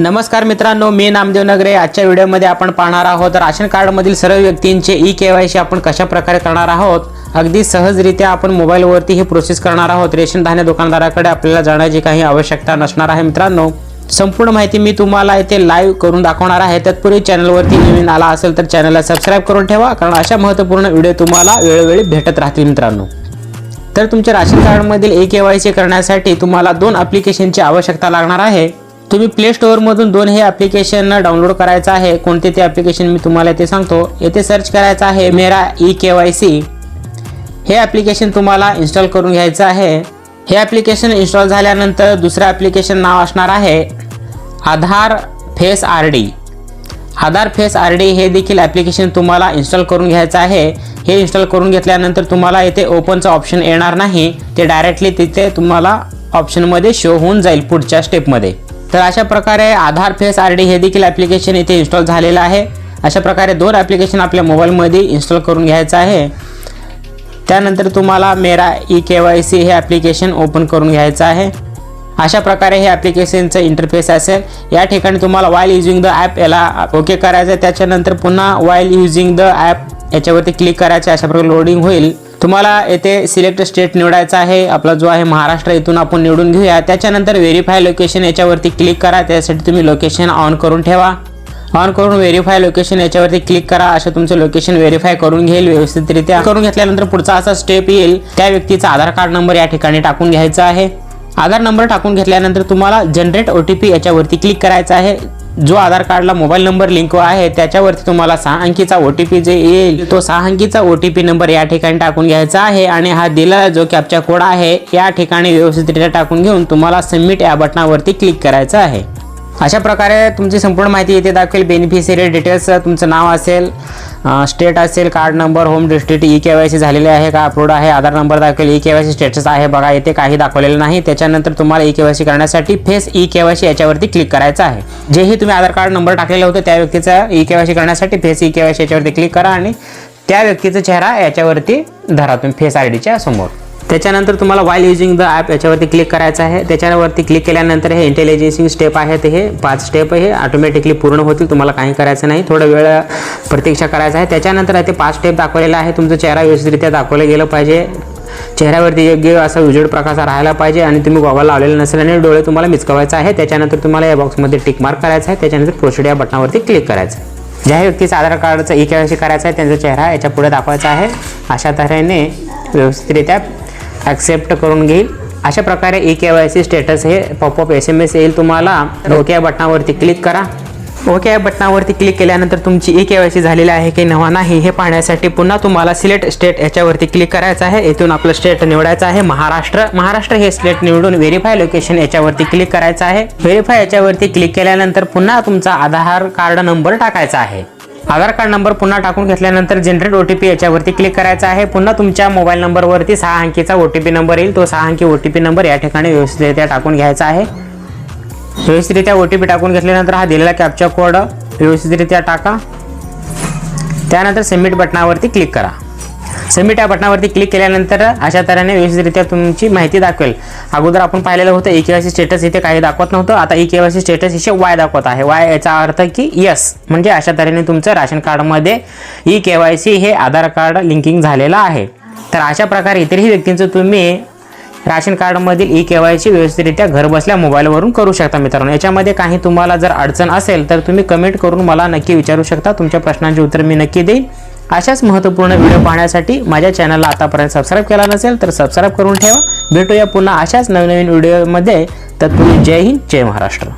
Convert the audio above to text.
नमस्कार मित्रांनो मी नामदेव नगरे. आजच्या व्हिडिओमध्ये आपण पाहणार आहोत राशन कार्डमधील सर्व व्यक्तींचे ई के वाय सी आपण कशा प्रकारे करणार आहोत? अगदी सहजरित्या आपण मोबाईलवरती ही प्रोसेस करणार आहोत. रेशन धान्य दुकानदाराकडे आपल्याला जाण्याची काही आवश्यकता नसणार आहे मित्रांनो. संपूर्ण माहिती मी तुम्हाला इथे लाईव्ह करून दाखवणार आहे. तत्पूर्वी चॅनलवरती नवीन आला असेल तर चॅनलला सबस्क्राईब करून ठेवा कारण अशा महत्त्वपूर्ण व्हिडिओ तुम्हाला वेळोवेळी भेटत राहतील मित्रांनो. तर तुमच्या राशन कार्डमधील ए के वाय सी करण्यासाठी तुम्हाला दोन ॲप्लिकेशनची आवश्यकता लागणार आहे. तुम्ही प्ले स्टोअरमधून दोन हे ॲप्लिकेशन डाउनलोड करायचं आहे. कोणते ते ॲप्लिकेशन मी तुम्हाला ते सांगतो. येथे सर्च करायचं आहे Mera E K Y C हे ॲप्लिकेशन तुम्हाला इन्स्टॉल करून घ्यायचं आहे. हे ॲप्लिकेशन इन्स्टॉल झाल्यानंतर दुसरं ॲप्लिकेशन नाव असणार आहे Aadhaar face R D. Aadhaar face R D हे देखील ॲप्लिकेशन तुम्हाला इन्स्टॉल करून घ्यायचं आहे. हे इन्स्टॉल करून घेतल्यानंतर तुम्हाला येथे ओपनचं ऑप्शन येणार नाही. ते डायरेक्टली तिथे तुम्हाला ऑप्शनमध्ये शो होऊन जाईल पुढच्या स्टेपमध्ये तर अशा प्रकारे आधार फेस आर डी हे देखील ॲप्लिकेशन इथे इन्स्टॉल झालेलं आहे. अशा प्रकारे दोन ॲप्लिकेशन आपल्या मोबाईलमध्ये इन्स्टॉल करून घ्यायचं आहे. त्यानंतर तुम्हाला Mera E K Y C हे ॲप्लिकेशन ओपन करून घ्यायचं आहे. अशा प्रकारे हे ॲप्लिकेशनचं इंटरफेस असेल. या ठिकाणी तुम्हाला वाईल युजिंग द ॲप याला ओके करायचं आहे त्याच्यानंतर पुन्हा वाईल युजिंग द ॲप याच्यावरती क्लिक करायचं अशा प्रकारे लोडिंग होईल. तुम्हाला येथे सिलेक्ट स्टेट निवडायचा आहे. आपला जो आहे महाराष्ट्र इथून आपण निवडून घेऊया. त्याच्यानंतर व्हेरीफाय लोकेशन याच्यावरती क्लिक करा. त्यासाठी तुम्ही लोकेशन ऑन करून ठेवा. ऑन करून व्हेरीफाय लोकेशन याच्यावरती क्लिक करा. असं तुमचं लोकेशन व्हेरीफाय करून घेईल. व्यवस्थितरित्या करून घेतल्यानंतर पुढचा असा स्टेप येईल. त्या व्यक्तीचा आधार कार्ड नंबर या ठिकाणी टाकून घ्यायचा आहे. आधार नंबर टाकून घेतल्यानंतर तुम्हाला जनरेट ओ टी पी याच्यावरती क्लिक करायचं आहे. जो आधार कार्डला मोबाईल नंबर लिंक आहे त्याच्यावरती तुम्हाला सहा अंकीचा ओ टी पी जे येईल तो सहा अंकीचा ओ टी पी नंबर या ठिकाणी टाकून घ्यायचा आहे आणि हा दिलेला जो कॅपचा कोड आहे या ठिकाणी व्यवस्थितरित्या टाकून घेऊन तुम्हाला सबमिट या बटनावरती क्लिक करायचं आहे. अशा प्रकारे तुमची संपूर्ण माहिती इथे दाखवेल. बेनिफिशियरी डिटेल्स तुमचं नाव असेल स्टेट असेल card number home district E K Y C झालेले आहे का अप्रूड आहे? आधार नंबर दाखवेल E K Y C status आहे बघा इथे काही दाखवलेलं नाही. त्याच्यानंतर तुम्हाला ई के वाय सी करण्यासाठी face E K Y C याच्यावरती क्लिक करायचं आहे. जेही तुम्ही आधार कार्ड नंबर टाकलेलं होतं त्या व्यक्तीचा ई के वाय सी करण्यासाठी face E K Y C याच्यावरती क्लिक करा आणि त्या व्यक्तीचा चेहरा याच्यावरती धरा तुम्ही फेस आय डीच्या समोर. त्याच्यानंतर तुम्हाला वाईल युजिंग द ॲप याच्यावरती क्लिक करायचं आहे. त्याच्यावरती क्लिक केल्यानंतर हे इंटेलिजन्सिंग स्टेप आहेत हे पाच स्टेप हे ऑटोमॅटिकली पूर्ण होतील. तुम्हाला काही करायचं नाही. थोडं वेळ प्रतीक्षा करायचा आहे. त्याच्यानंतर ते पाच स्टेप दाखवलेला आहे. तुमचा चेहरा व्यवस्थितरित्या दाखवलं गेलं पाहिजे. चेहऱ्यावरती योग्य असा उजेड प्रकाश राहायला पाहिजे आणि तुम्ही गॉगल लावलेला नसेल आणि डोळे तुम्हाला मिचकवायचा आहे. त्याच्यानंतर तुम्हाला या बॉक्समध्ये टिक मार्क करायचा आहे. त्याच्यानंतर प्रोसिड या बटनावरती क्लिक करायचं आहे. ज्या व्यक्तीचा आधार कार्डचं ई के करायचं आहे त्यांचा चेहरा याच्यापुढे दाखवायचा आहे. अशा तऱ्हेने व्यवस्थितरित्या ॲक्सेप्ट करून घेईल. अशा प्रकारे E K Y C status हे पॉपअप एस एम एस येईल तुम्हाला. ओके या बटनावरती क्लिक करा. ओके या बटनावरती क्लिक केल्यानंतर तुमची ई के वाय सी झालेली आहे की नवा नाही हे पाहण्यासाठी पुन्हा तुम्हाला सिलेक्ट स्टेट याच्यावरती क्लिक करायचं आहे. येथून आपलं स्टेट निवडायचं आहे महाराष्ट्र. महाराष्ट्र हे स्टेट निवडून व्हेरीफाय लोकेशन याच्यावरती क्लिक करायचं आहे. व्हेरीफाय याच्यावरती क्लिक केल्यानंतर पुन्हा तुमचा आधार कार्ड नंबर टाकायचा आहे. आधार कार्ड नंबर पुन्हा टाकून घेतल्यानंतर जनरेट ओ टी पी याच्यावरती क्लिक करायचा आहे. पुन्हा तुमच्या मोबाईल नंबरवरती सहा अंकीचा ओ टी पी नंबर येईल. तो सहा अंकी ओ टी पी नंबर या ठिकाणी व्यवस्थितरित्या टाकून घ्यायचा आहे. व्यवस्थितरित्या ओ टी पी टाकून घेतल्यानंतर हा दिलेला कॅपचा कोड व्यवस्थितरित्या टाका. त्यानंतर सबमिट बटनावरती क्लिक करा. सबमिट या बटनावरती क्लिक केल्यानंतर अशा तऱ्हेने व्यवस्थितरित्या तुमची माहिती दाखवेल. अगोदर आपण पाहिलेलं होतं ई केवायसी स्टेटस इथे काही दाखवत नव्हतं. आता ई केवायसी स्टेटस इथे वाय दाखवत आहे. वाय याचा अर्थ की यस म्हणजे अशा तऱ्हेने तुमचं राशन कार्डमध्ये ई के वाय सी हे आधार कार्ड लिंकिंग झालेलं आहे. तर अशा प्रकारे इतरही व्यक्तींचं तुम्ही राशन कार्डमधील ई केवायसी सी व्यवस्थितरित्या घरबसल्या मोबाईलवरून करू शकता मित्रांनो. याच्यामध्ये काही तुम्हाला जर अडचण असेल तर तुम्ही कमेंट करून मला नक्की विचारू शकता. तुमच्या प्रश्नांचे उत्तर मी नक्की देईन. अशाच महत्त्वपूर्ण व्हिडिओ पाहण्यासाठी माझ्या चॅनलला आतापर्यंत सबस्क्राईब केला नसेल तर सबस्क्राईब करून ठेवा. भेटूया पुन्हा अशाच नवनवीन व्हिडिओमध्ये. तत्पूर्वी जय हिंद जय महाराष्ट्र.